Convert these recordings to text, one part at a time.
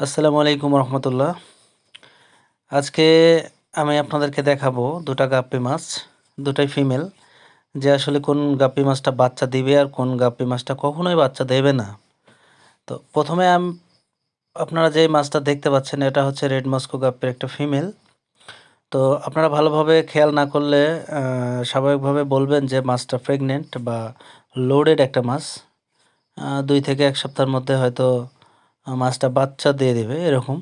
আসসালামু আলাইকুম রহমতুল্লাহ। আজকে আমি আপনাদেরকে দেখাবো দুটা গাপ্পি মাছ, দুটাই ফিমেল, যে আসলে কোন গাপ্পি মাছটা বাচ্চা দিবে আর কোন গাপ্পি মাছটা কখনোই বাচ্চা দেবে না। তো প্রথমে আম, আপনারা যে মাছটা দেখতে পাচ্ছেন, এটা হচ্ছে রেড মস্কো গাপ্পির একটা ফিমেল। তো আপনারা ভালোভাবে খেয়াল না করলে স্বাভাবিকভাবে বলবেন যে মাছটা প্রেগনেন্ট বা লোডেড একটা মাছ। দুই থেকে এক সপ্তাহের মধ্যে হয়তো মাছটা বাচ্চা দিয়ে দেবে, এরকম।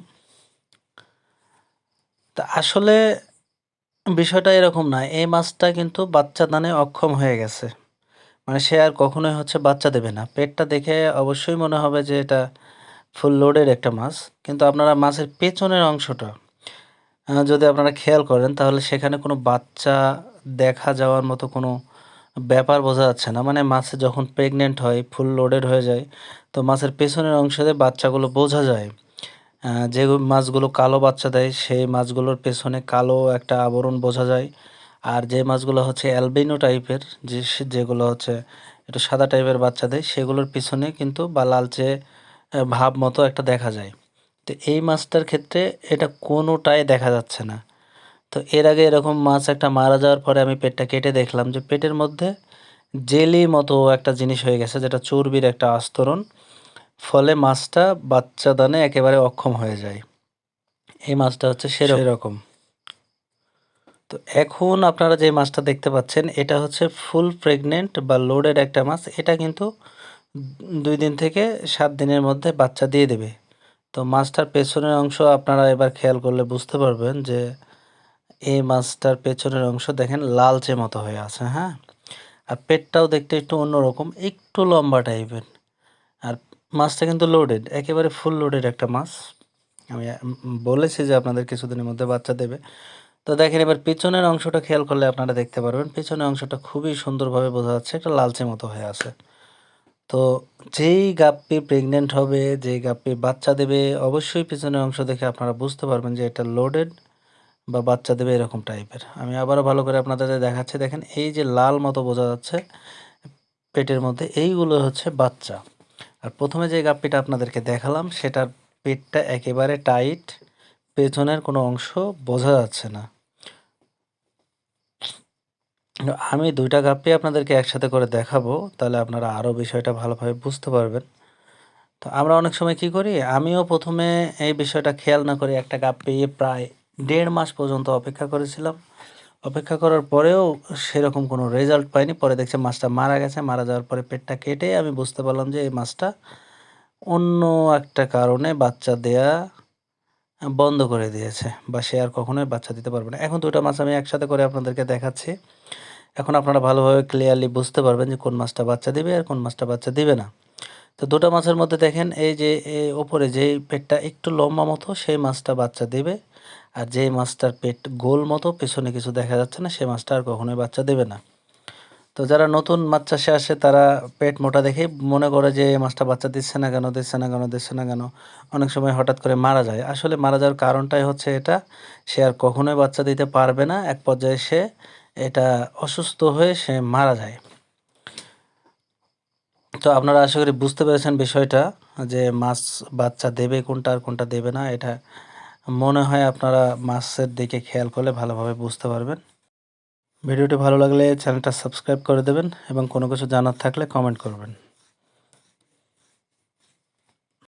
তা আসলে বিষয়টা এরকম না, এই মাছটা কিন্তু বাচ্চা দানে অক্ষম হয়ে গেছে। মানে সে আর কখনোই হচ্ছে বাচ্চা দেবে না। পেটটা দেখে অবশ্যই মনে হবে যে এটা ফুল লোডের একটা মাছ। কিন্তু আপনারা মাছের পেছনের অংশটা যদি আপনারা খেয়াল করেন, তাহলে সেখানে কোনো বাচ্চা দেখা যাওয়ার মতো কোনো ব্যাপার বোঝা যাচ্ছে না। মানে মাছ যখন প্রেগনেন্ট হয় ফুল লোডেড হয়ে যায়, তো মাছের পেছনের অংশে বাচ্চাগুলো বোঝা যায়। যে মাছগুলো কালো বাচ্চা দেয়, সেই মাছগুলোর পেছনে কালো একটা আবরণ বোঝা যায়। আর যে মাছগুলো হচ্ছে অ্যালবিনো টাইপের যে যেগুলো হচ্ছে একটু সাদা টাইপের বাচ্চা দেয়, সেগুলোর পিছনে কিন্তু বা লালচে ভাব মতো একটা দেখা যায়। তো এই মাছটার ক্ষেত্রে এটা কোনোটাই দেখা যাচ্ছে না। তো এর আগে এরকম মাছ একটা মারা যাওয়ার পরে আমি পেটটা কেটে দেখলাম যে পেটের মধ্যে জেলি মতো একটা জিনিস হয়ে গেছে যেটা চর্বির একটা আস্তরণ। ফলে মাছটা বাচ্চা দানে একেবারে অক্ষম হয়ে যায়। এই মাছটা হচ্ছে সেরকম। তো এখন আপনারা যে মাছটা দেখতে পাচ্ছেন এটা হচ্ছে ফুল প্রেগনেন্ট বা লোডেড একটা মাছ। এটা কিন্তু দুই দিন থেকে সাত দিনের মধ্যে বাচ্চা দিয়ে দেবে। তো মাছটার পেছনের অংশ আপনারা এবার খেয়াল করলে বুঝতে পারবেন যে এই মাছটার পেছনের অংশ দেখেন লালচে মতো হয়ে আছে হ্যাঁ? আর পেটটাও দেখতে একটু অন্যরকম, একটু লম্বা টাইপের। আর মাছটা কিন্তু লোডেড একেবারে ফুল লোডেড একটা মাছ। আমি বলেছি যে আপনাদের কিছুদিনের মধ্যে বাচ্চা দেবে। তো দেখেন এবার পিছনের অংশটা খেয়াল করলে আপনারা দেখতে পারবেন, পিছনের অংশটা খুবই সুন্দরভাবে বোঝা যাচ্ছে একটা লালচে মতো হয়ে আছে। তো যেই গাপ্পি প্রেগনেন্ট হবে, যেই গাপ্পি বাচ্চা দেবে, অবশ্যই পিছনের অংশ দেখে আপনারা বুঝতে পারবেন যে এটা লোডেড বা বাচ্চা দেবে এরকম টাইপের। আমি আবারও ভালো করে আপনাদের দেখাচ্ছি। দেখেন, এই যে লাল মতো বোঝা যাচ্ছে পেটের মধ্যে, এইগুলো হচ্ছে বাচ্চা। আর প্রথমে যে গাপ্পিটা আপনাদেরকে দেখালাম, সেটার পেটটা একেবারে টাইট, পেছনের কোনো অংশ বোঝা যাচ্ছে না। আমি দুইটা গাপ্পি আপনাদেরকে একসাথে করে দেখাবো, তাহলে আপনারা আরও বিষয়টা ভালোভাবে বুঝতে পারবেন। তো আমরা অনেক সময় কি করি? আমিও প্রথমে এই বিষয়টা খেয়াল না করি একটা গাপ্পি প্রায় দেড় মাস পর্যন্ত অপেক্ষা করেছিলাম। অপেক্ষা করার পরেও সেরকম কোনো রেজাল্ট পাইনি। পরে দেখছি মাছটা মারা গেছে। মারা যাওয়ার পরে পেটটা কেটে আমি বুঝতে পারলাম যে এই মাছটা অন্য একটা কারণে বাচ্চা দেয়া বন্ধ করে দিয়েছে বা সে আর কখনোই বাচ্চা দিতে পারবে না। এখন দুটো মাছ আমি একসাথে করে আপনাদেরকে দেখাচ্ছি। এখন আপনারা ভালোভাবে ক্লিয়ারলি বুঝতে পারবেন যে কোন মাছটা বাচ্চা দেবে আর কোন মাছটা বাচ্চা দিবে না। তো দুটো মাছের মধ্যে দেখেন, এই যে ওপরে যেই পেটটা একটু লম্বা মতো, সেই মাছটা বাচ্চা দেবে। আর যে মাছটার পেট গোল মতো, পেছনে কিছু দেখা যাচ্ছে না সেই মাছটা আর কখনোই বাচ্চা দেবে না। তো যারা নতুন মাছ চাষে আসে, তারা পেট মোটা দেখেই মনে করে যে এই মাছটা বাচ্চা দিচ্ছে না কেন, দিচ্ছে না কেন, দিচ্ছে না কেন। অনেক সময় হঠাৎ করে মারা যায়। আসলে মারা যাওয়ার কারণটাই হচ্ছে এটা, সে আর কখনোই বাচ্চা দিতে পারবে না। এক পর্যায়ে সে এটা অসুস্থ হয়ে সে মারা যায়। তো আপনারা আশা করি বুঝতে পেরেছেন বিষয়টা, যে মাছ বাচ্চা দেবে কোনটা আর কোনটা দেবে না, এটা মনে হয় আপনারা মাছের দিকে খেয়াল করলে ভালোভাবে বুঝতে পারবেন। ভিডিওটি ভালো লাগলে চ্যানেলটা সাবস্ক্রাইব করে দেবেন এবং কোনো কিছু জানার থাকলে কমেন্ট করবেন।